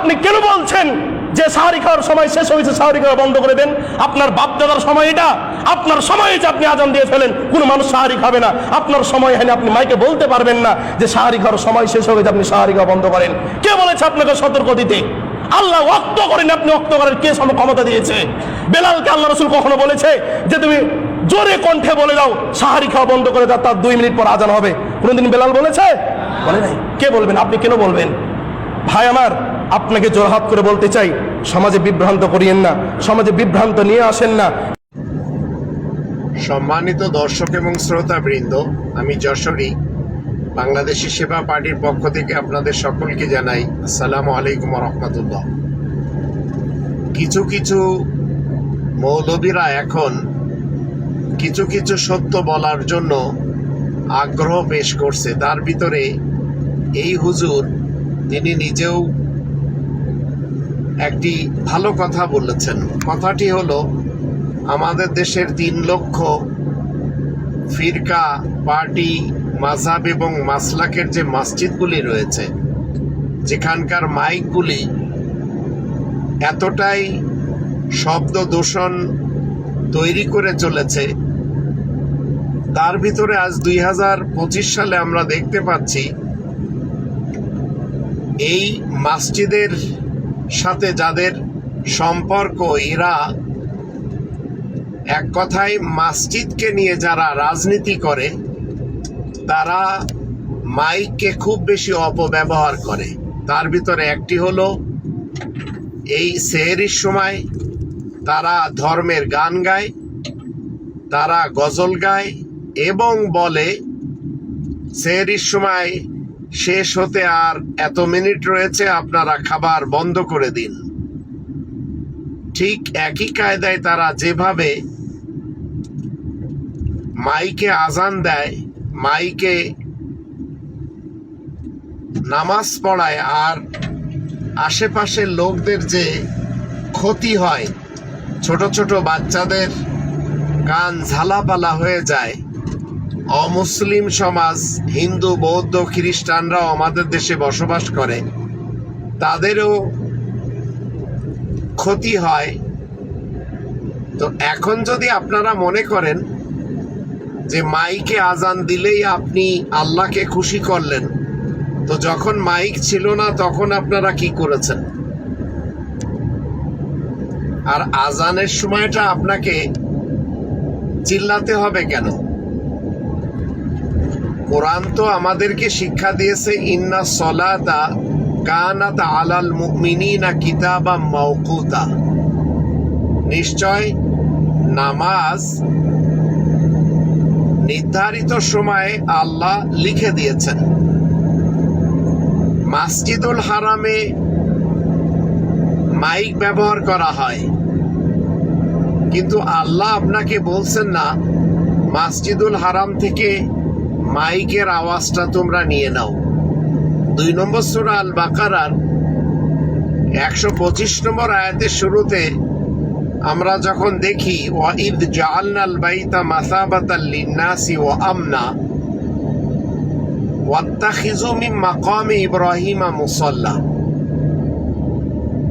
আপনি কেন বলছেন যে সাহারি খাওয়ার সময় শেষ হয়েছে সাহারি খাওয়া বন্ধ করে দেন? আপনার বাপ দাদার সময় এটা? আপনার সময় যে আপনি আজান দিয়ে ফেলেন, কোনো মানুষ সাহারি খাবে না। আপনার সময় হয়নি, আপনি মাইকে বলতে পারবেন না যে সাহারি খাওয়ার সময় শেষ হয়েছে আপনি সাহারি খাওয়া বন্ধ করেন। কে বলেছে আপনাকে সতর্ক দিতে? আল্লাহ অক্ত করেন আপনি অক্ত করেন কে সম ক্ষমতা দিয়েছে? বেলালকে আল্লাহ রসুল কখনো বলেছে যে তুমি জোরে কণ্ঠে বলে দাও, সাহারি খাওয়া বন্ধ করে দাও, তার দুই মিনিট পর আজান হবে। কোনোদিন বেলাল বলেছে? বলে নাই। কে বলবেন? আপনি কেন বলবেন? ভাই আমার আপনাকে জোরহাত করে বলতে চাই, সমাজে বিভ্রান্ত করিয়েন না, সমাজে বিভ্রান্ত নিয়ে আসেন না। সম্মানিত দর্শক এবং শ্রোতা বৃন্দ আমি যশোরী, বাংলাদেশি সেবা পার্টির পক্ষ থেকে আপনাদের সকলকে জানাই আসসালামু আলাইকুম রহমতুল্লাহ কিছু কিছু মৌলবীরা এখন কিছু কিছু সত্য বলার জন্য আগ্রহ পেশ করছে। তার ভিতরে এই হুজুর, তিনি নিজেও একটি ভালো কথা বলেছেন। কথাটি হলো, আমাদের দেশের তিন লক্ষ ফিরকা, পার্টি মাঝাব এবং মাসলাকের যে মসজিদগুলি রয়েছে, যেখানকার মাইকগুলি এতটাই শব্দ দূষণ তৈরি করে চলেছে, তার ভিতরে আজ দুই হাজার পঁচিশ সালে আমরা দেখতে পাচ্ছি, এই মসজিদের সাথে যাদের সম্পর্ক, এরা এক কথায় মাসজিদকে নিয়ে যারা রাজনীতি করে, তারা মাইককে খুব বেশি অপব্যবহার করে। তার ভিতরে একটি হলো, এই সেহেরির সময় তারা ধর্মের গান গায়, তারা গজল গায় এবং বলে, সেহেরির সময় শেষ হতে আর এত মিনিট রয়েছে, আপনারা খাবার বন্ধ করে দিন। ঠিক একই কায়দায় তারা যেভাবে মাইকে আজান দেয়, মাইকে নামাজ পড়ায়, আর আশেপাশের লোকদের যে ক্ষতি হয়, ছোট ছোট বাচ্চাদের কান ঝালাপালা হয়ে যায় অমুসলিম সমাজ, হিন্দু, বৌদ্ধ, খ্রিস্টানরাও আমাদের দেশে বসবাস করে। তাদেরও ক্ষতি হয়। তো এখন যদি আপনারা মনে করেন যে মাইকে আজান দিলেই আপনি আল্লাহকে খুশি করলেন, তো যখন মাইক ছিল না তখন আপনারা কি করেছেন? আর আজানের সময়টা আপনাকে চিল্লাতে হবে কেন? কোরআন তো আমাদেরকে শিক্ষা দিয়েছে, ইন্না সলাতা কানাত আলাল মুমিনিনা কিতাবা মাওকুতা নিশ্চয় নামাজ নির্ধারিত সময়ে আল্লাহ লিখে দিয়েছেন। মাসজিদুল হারামে মাইক ব্যবহার করা হয়, কিন্তু আল্লাহ আপনাকে বলছেন না, মাসজিদুল হারাম থেকে মাইকের আওয়াজটা তোমরা নিয়ে নাও। দুই নম্বর সুরা আল বাকারার একশো পঁচিশ নম্বর আয়াতের শুরুতে আমরা যখন দেখি ওয়াইদ জাআলনাল বাইতা মাসাবাতাল লিন্নাসি ওয়া আমনা ওয়াত্তাখিজু মিন মাকামে ইব্রাহিমা মুসাল্লা।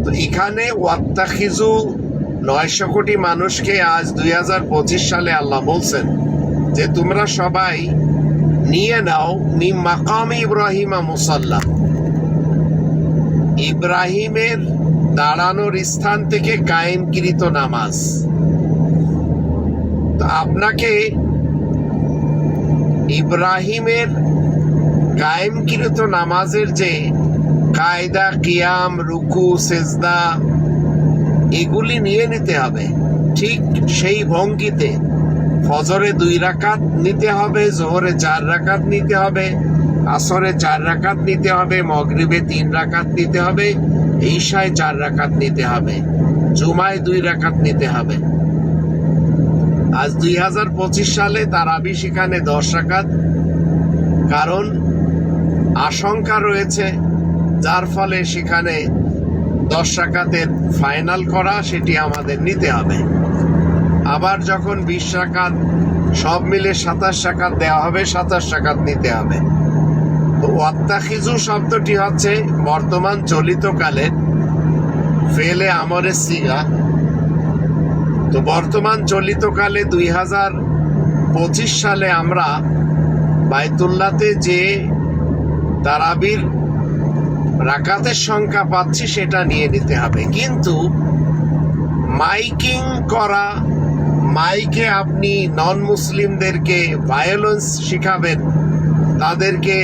তো এখানে ওয়াত্তাখিজু নয়শো কোটি মানুষকে আজ দুই হাজার পঁচিশ সালে আল্লাহ বলছেন যে তোমরা সবাই নিয়ে নাও মিম মাকামে ইব্রাহিমা মুসাল্লা। ইব্রাহিমের দাঁড়ানোর স্থান থেকে কায়েমকৃত নামাজ। তো আপনাকে ইব্রাহিমের কায়েমকৃত নামাজের যে কায়দা, কিয়াম, রুকু, সেজদা, এগুলি নিয়ে নিতে হবে। ঠিক সেই ভঙ্গিতে ফজরে দুই রাকাত নিতে হবে, জোহরে চার রাকাত নিতে হবে, আসরে চার রাকাত নিতে হবে, মগরিবে তিন রাকাত নিতে হবে, ঈশায় চার রাকাত নিতে হবে, জুমায় দুই রাকাত নিতে হবে। আজ দুই হাজার পঁচিশ সালে তারাবি সেখানে দশ রাকাত, কারণ আশঙ্কা রয়েছে, যার ফলে সেখানে দশ রাকাতের ফাইনাল করা, সেটি আমাদের নিতে হবে। আবার যখন বিশ রাকাত সব মিলে সাতাশ রাকাত দেওয়া হবে, সাতাশ রাকাত নিতে হবে। তো ওয়াত্তাখিজু শব্দটি হচ্ছে বর্তমান চলিত কালে ফেলে আমরের সিগা। তো বর্তমান চলিতকালে দুই হাজার পঁচিশ সালে আমরা বাইতুল্লাতে যে তারাবির রাকাতের সংখ্যা পাচ্ছি, সেটা নিয়ে নিতে হবে। কিন্তু মাইকিং করা মাইকে আপনি নন মুসলিমদেরকে ভায়োলেন্স শিখাবেন, তাদেরকে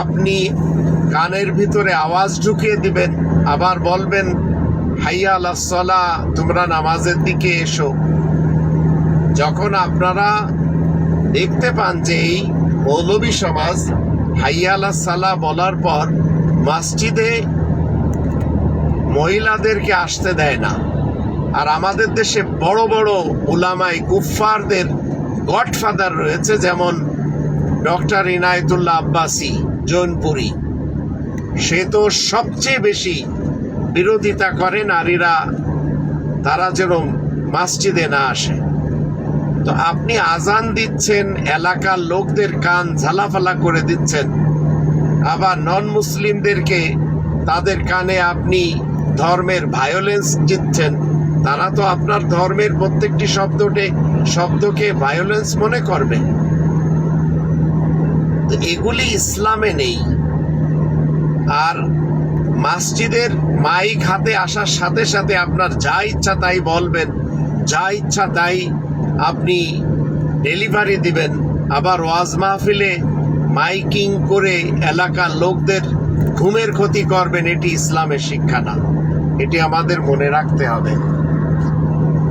আপনি কানের ভিতরে আওয়াজ ঢুকিয়ে দিবেন, আবার বলবেন, হাইয়া আলাসলা তোমরা নামাজের দিকে এসো। যখন আপনারা দেখতে পান যে এই মৌলবী সমাজ হাইয়া আলাহ সালা বলার পর, মসজিদে মহিলাদেরকে আসতে দেয় না। আর আমাদের দেশে বড় বড় উলামাই, কুফফারদের গডফাদার রয়েছে, যেমন ডক্টর ইনায়তুল্লাহ আব্বাসি, জৌনপুরি। সে তো সবচেয়ে বেশি বিরোধিতা করে নারীরা, তারা যেন মসজিদে না আসে। তো আপনি আজান দিচ্ছেন, এলাকার লোকদের কান ঝালাফালা করে দিচ্ছেন, আবার নন মুসলিমদেরকে তাদের কানে আপনি ধর্মের ভায়োলেন্স দিচ্ছেন তারা তো আপনার ধর্মের প্রত্যেকটি শব্দটে শব্দকে ভায়োলেন্স মনে করবে। এগুলি ইসলামে নেই। আর মসজিদের মাইক হাতে আসার সাথে সাথে আপনার যা ইচ্ছা তাই বলবেন, যা ইচ্ছা তাই আপনি ডেলিভারি দিবেন। আবার ওয়াজ মাহফিলে মাইকিং করে এলাকার লোকদের ঘুমের ক্ষতি করবেন, এটি ইসলামের শিক্ষা না। এটি আমাদের মনে রাখতে হবে।